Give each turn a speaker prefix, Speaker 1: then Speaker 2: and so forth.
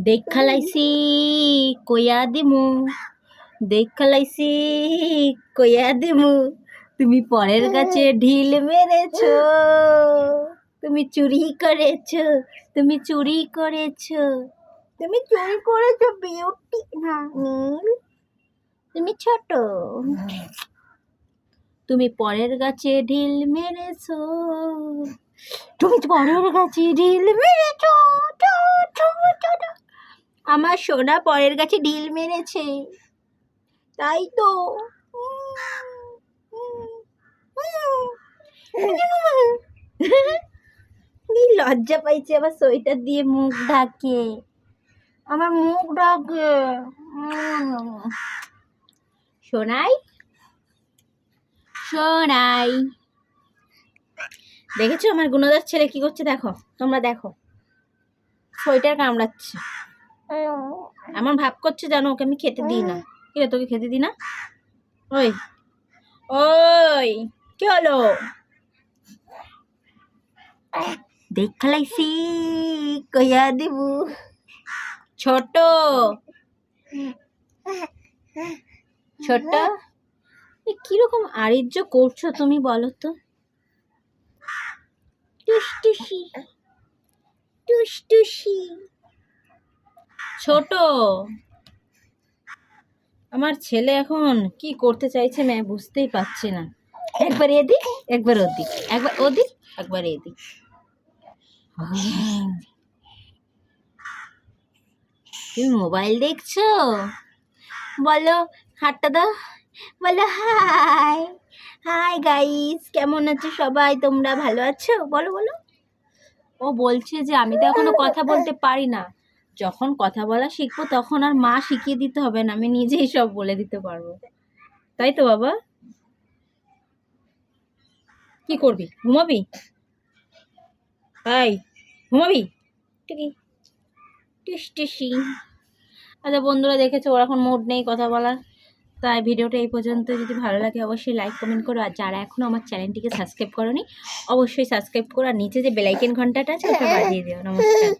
Speaker 1: দেখা লাইছি কইয়া দিমু দেখা লাইছি কইয়া দিমু তুমি পরের গাছে ঢিল মেরেছো তুমি চুরি করেছ তুমি চুরি করেছ তুমি চুরি করেছ বিউটি না নীল তুমি ছোট তুমি পরের গাছে ঢিল মেরেছো তুমি পরের গাছে ঢিল মেরেছো। আমার সোনা পরের গাছে ঢিল মেরেছে। তাই তো। লজ্জা পাইছে আবার সোয়েটার দিয়ে মুখ ঢাকে। আমার মুখ ঢাকে। সোনাই? সোনাই। দেখেছ আমার গুণদার ছেলে কি করছে? দেখো, তোমরা দেখো। সোয়েটার কামড়াচ্ছে। এমন ভাব করছে জানো ওকে আমি খেতে দিই না। কি তোকে খেতে দিই না? ওই ওই, কি হলো? দেখালাইছি কইয়া দিব। ছোট। ছোট? কীরকম আরিজ্য করছ তুমি বলো তো। টুসটুসি। টুসটুসি। ছোট। আমার ছেলে এখন কি করতে চাইছে আমি বুঝতেই পারছি না। একবার এদিক, একবার ওদিক একবার ওদিক, একবার এদিক। তুমি মোবাইল দেখছ? বলো, হাতটা দাও। বলো, হাই হাই গাইস, কেমন আছো সবাই? তোমরা ভালো আছো? বলো বলো। ও বলছে যে আমি তো এখনও কথা বলতে পারি না। যখন কথা বলা শিখব, তখন আর মা শিখিয়ে দিতে হবে না, আমি নিজেই সব বলে দিতে পারব। তাই তো বাবা? কি করবি? ঘুমাবি? তাই ঘুমাবি? টিস আচ্ছা বন্ধুরা দেখেছ, ওর এখন মুড নেই কথা বলার। তাই ভিডিওটা এই পর্যন্ত। যদি ভালো লাগে, অবশ্যই লাইক কমেন্ট করো। আর যারা এখনও আমার চ্যানেলটিকে সাবস্ক্রাইব করোনি, অবশ্যই সাবস্ক্রাইব করো। আর নিচে যে বেলাইকেন ঘন্টাটা আছে, ওটা বাজিয়ে দিও। নমস্কার।